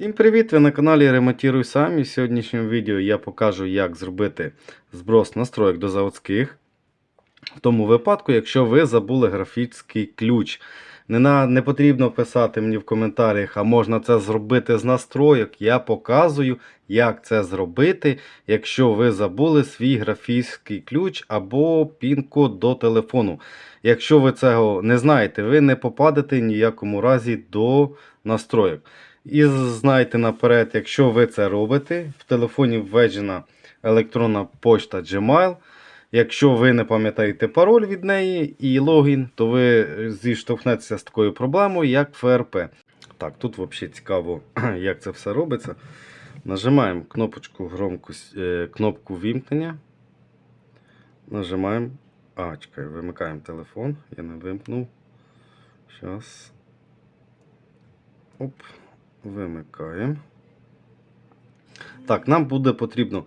Всім привіт! Ви на каналі Ремонтіруй сам. І в сьогоднішньому відео я покажу, як зробити зброс настроєк до заводських. В тому випадку, якщо ви забули графічний ключ. Не, на, не потрібно писати мені в коментарях, а можна це зробити з настроєк. Я показую, як це зробити, якщо ви забули свій графічний ключ або пін-код до телефону. Якщо ви цього не знаєте, ви не попадете ніякому разі до настроєк. І знайте наперед, якщо ви це робите, в телефоні введена електронна пошта Gmail. Якщо ви не пам'ятаєте пароль від неї і логін, то ви зіштовхнетеся з такою проблемою, як ФРП. Так, тут взагалі цікаво, як це все робиться. Нажимаємо кнопочку громкость, е, кнопку вімкнення. Нажимаємо. А, чекай, вимикаємо телефон. Я не вимкнув. Зараз. Оп. Вимикаємо. Так, нам буде потрібно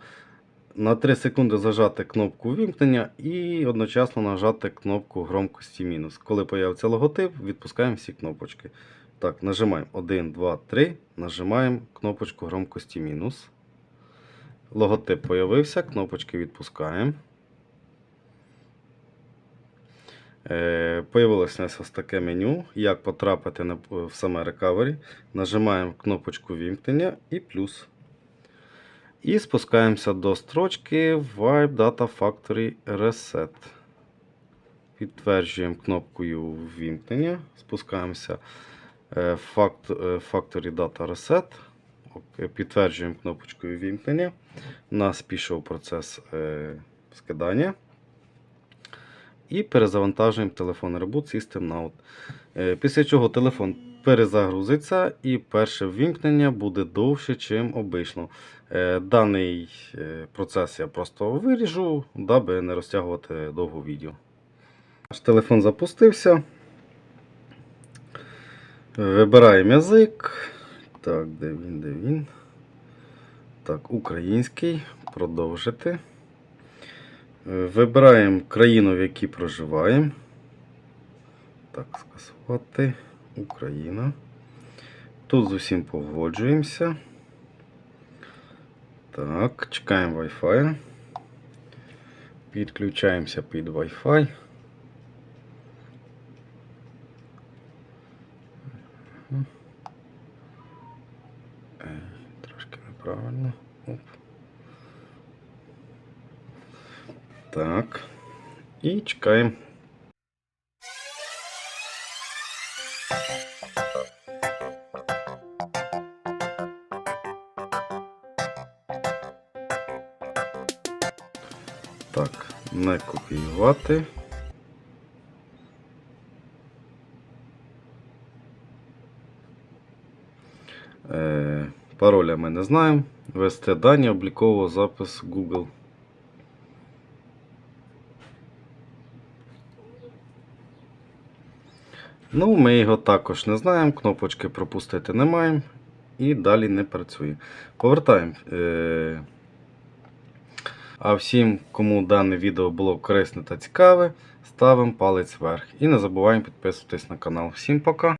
на 3 секунди зажати кнопку вімкнення і одночасно нажати кнопку громкості мінус. Коли появиться логотип, відпускаємо всі кнопочки. Так, нажимаємо 1, 2, 3, нажимаємо кнопочку громкості мінус. Логотип появився, кнопочки відпускаємо. Е, Появилось у нас ось таке меню. Як потрапити в саме рекавері. Нажимаємо кнопочку вімкнення і плюс. І спускаємося до строчки Vibe Data Factory Reset. Підтверджуємо кнопкою вімкнення. Спускаємося е, е, Factory Data Reset. Підтверджуємо кнопочкою вімкнення. У нас пішов процес е, скидання. І перезавантажуємо телефон Reboot System. Е, Після чого телефон перезагрузиться і перше ввімкнення буде довше, ніж обично. Е, Даний е, процес я просто виріжу, даби не розтягувати довго відео. Наш телефон запустився. Вибираємо язик. Так, де він, де він? Так, український. Продовжити. Вибираємо країну, в якій проживаємо. Так, скасувати. Україна. Тут з усім погоджуємося. Так, чекаємо Wi-Fi. Підключаємося під Wi-Fi. Трошки неправильно. Оп. Так. І чекаємо. Так, не копіювати. Е, пароля ми не знаємо. Ввести дані облікового запис Google. Ну, ми його також не знаємо. Кнопочки пропустити не маємо. І далі не працює. Повертаємо. Е, а всім, кому дане відео було корисне та цікаве, ставимо палець вверх. І не забуваємо підписуватись на канал. Всім пока!